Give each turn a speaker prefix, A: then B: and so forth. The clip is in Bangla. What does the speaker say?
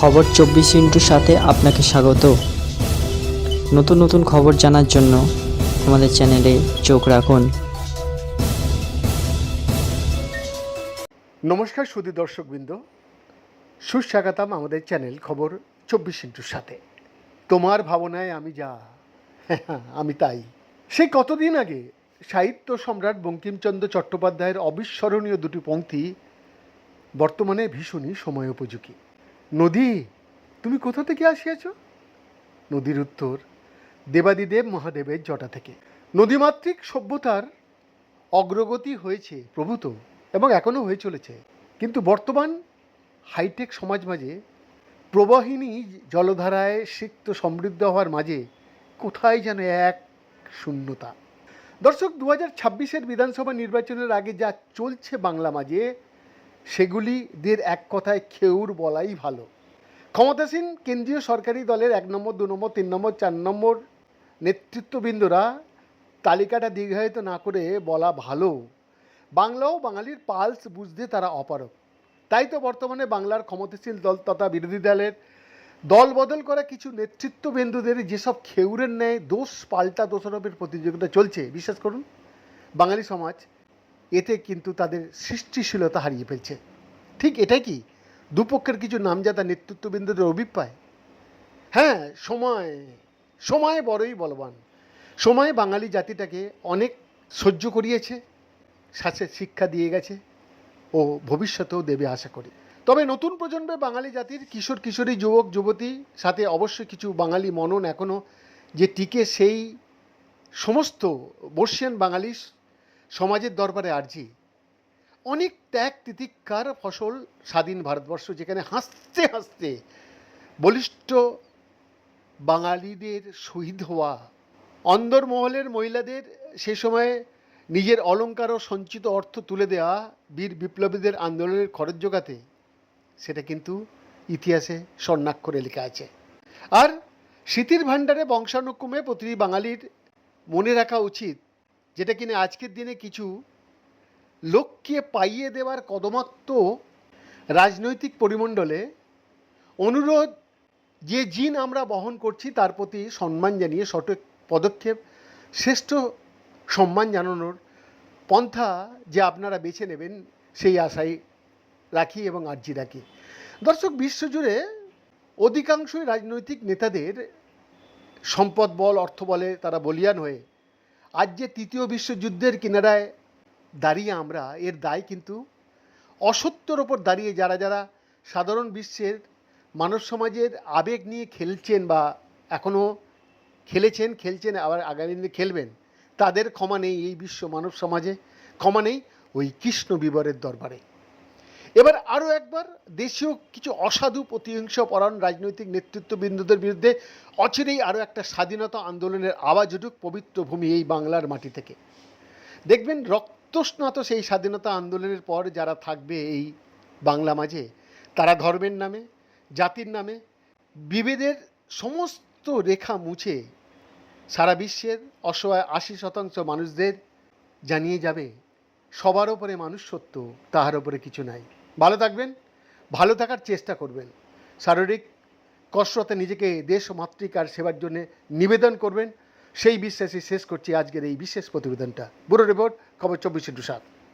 A: খবর চব্বিশ ইন্টুর সাথে আপনাকে স্বাগত। নতুন নতুন খবর জানার জন্য আমাদের চ্যানেলে চোখ রাখুন।
B: নমস্কার সুদী দর্শকবৃন্দ। সুস্বাগতম আমাদের চ্যানেল খবর চব্বিশ ইন্টুর সাথে। তোমার ভাবনায় আমি যা, আমি তাই। সেই কতদিন আগে সাহিত্য সম্রাট বঙ্কিমচন্দ্র চট্টোপাধ্যায়ের অবিস্মরণীয় দুটি পংক্তি বর্তমানে ভীষণই সময় উপযোগী। নদী, তুমি কোথা থেকে আসিয়াছ? নদীর উত্তর, দেবাদিদেব মহাদেবের জটা থেকে। নদীমাতৃক সভ্যতার অগ্রগতি হয়েছে প্রভূত এবং এখনও হয়ে চলেছে। কিন্তু বর্তমান হাইটেক সমাজ মাঝে প্রবাহিনী জলধারায় সিক্ত সমৃদ্ধ হওয়ার মাঝে কোথায় যেন এক শূন্যতা। দর্শক দু হাজার ছাব্বিশের বিধানসভা নির্বাচনের আগে যা চলছে বাংলা মাঝে সেগুলিদের এক কথায় খেউর বলাই ভালো। ক্ষমতাসীন কেন্দ্রীয় সরকারি দলের এক নম্বর, দু নম্বর, তিন নম্বর, চার নম্বর নেতৃত্ববৃন্দরা তালিকাটা দীর্ঘায়িত না করে বলা ভালো। বাংলাও বাঙালির পালস বুঝতে তারা অপারক তাই তো বর্তমানে বাংলার ক্ষমতাশীল দল তথা বিরোধী দলের দল বদল করা কিছু নেতৃত্ববিন্দুদের যেসব খেউরের ন্যায় দোষ পাল্টা দোষারোপের প্রতিযোগিতা চলছে, বিশ্বাস করুন। বাঙালি সমাজ এতে কিন্তু তাদের সৃষ্টিশীলতা হারিয়ে ফেলছে। ঠিক এটাই কি? দুপক্ষের কিছু নামজাদা নেতৃত্ববৃন্দদের অভিপ্রায়? হ্যাঁ সময় সময় বড়ই বলবান। সময় বাঙালি জাতিটাকে অনেক সহ্য করিয়েছে, সাথে শিক্ষা দিয়ে গেছে ও ভবিষ্যতেও দেবে আশা করি। তবে নতুন প্রজন্মে বাঙালি জাতির কিশোর কিশোরী, যুবক, যুবতী সাথে অবশ্যই কিছু বাঙালি মনন এখনও যে টিকে সেই সমস্ত বর্ষিয়ান বাঙালি সমাজের দরবারে আর্জি। অনেক ত্যাগ তিতিক্ষার ফসল স্বাধীন ভারতবর্ষ, যেখানে হাসতে হাসতে বলিষ্ঠ বাঙালিদের শহীদ হওয়া অন্দরমহলের মহিলাদের সে সময়ে নিজের অলঙ্কার ও সঞ্চিত অর্থ তুলে দেওয়া বীর বিপ্লবীদের আন্দোলনের খরচ জোগাতে, সেটা কিন্তু ইতিহাসে স্বর্ণাক্ষরে লেখা আছে। আর স্মৃতির ভাণ্ডারে বংশানুক্রমে প্রতিটি বাঙালির মনে রাখা উচিত যেটা কিনা আজকের দিনে কিছু লোককে পাইয়ে দেওয়ার কদমাক্ত রাজনৈতিক পরিমণ্ডলে অনুরোধ যে জিন আমরা বহন করছি তার প্রতি সম্মান জানিয়ে সঠিক পদক্ষেপ, শ্রেষ্ঠ সম্মান জানানোর পন্থা যে আপনারা বেছে নেবেন সেই আশাই রাখি এবং আর্জি রাখি। দর্শক, বিশ্বজুড়ে অধিকাংশই রাজনৈতিক নেতাদের সম্পদ বল, অর্থ বলে তারা বলিয়ান হয়ে আজ যে তৃতীয় বিশ্বযুদ্ধের কিনারায় দাঁড়িয়ে আমরা, এর দায় কিন্তু অসত্যর ওপর দাঁড়িয়ে যারা যারা সাধারণ বিশ্বের মানব সমাজের আবেগ নিয়ে খেলছেন বা এখনও খেলেছেন, খেলছেন, আবার আগামী দিনে খেলবেন, তাদের ক্ষমা নেই এই বিশ্ব মানব সমাজে, ক্ষমা নেই ওই কৃষ্ণ বিবরের দরবারে। এবার আরও একবার দেশীয় কিছু অসাধু প্রতিহিংস পরায়ণ রাজনৈতিক নেতৃত্ববৃন্দদের বিরুদ্ধে অচিরেই আরও একটা স্বাধীনতা আন্দোলনের আওয়াজ উঠুক পবিত্র ভূমি এই বাংলার মাটি থেকে। দেখবেন রক্তস্নাত সেই স্বাধীনতা আন্দোলনের পর যারা থাকবে এই বাংলা মাঝে, তারা ধর্মের নামে, জাতির নামে, বিভেদের সমস্ত রেখা মুছে সারা বিশ্বের অসহায় আশি শতাংশ মানুষদের জানিয়ে যাবে, সবার ওপরে মানুষ সত্য, তাহার ওপরে কিছু নাই। ভালো থাকবেন, ভালো থাকার চেষ্টা করবেন। শারীরিক কসরতে নিজেকে দেশ মাতৃকার সেবার জন্য নিবেদন করবেন। সেই বিশ্বাসই শেষ করছি আজকের এই বিশেষ প্রতিবেদনটা। ব্যুরো রিপোর্ট, খবর চব্বিশে সাত।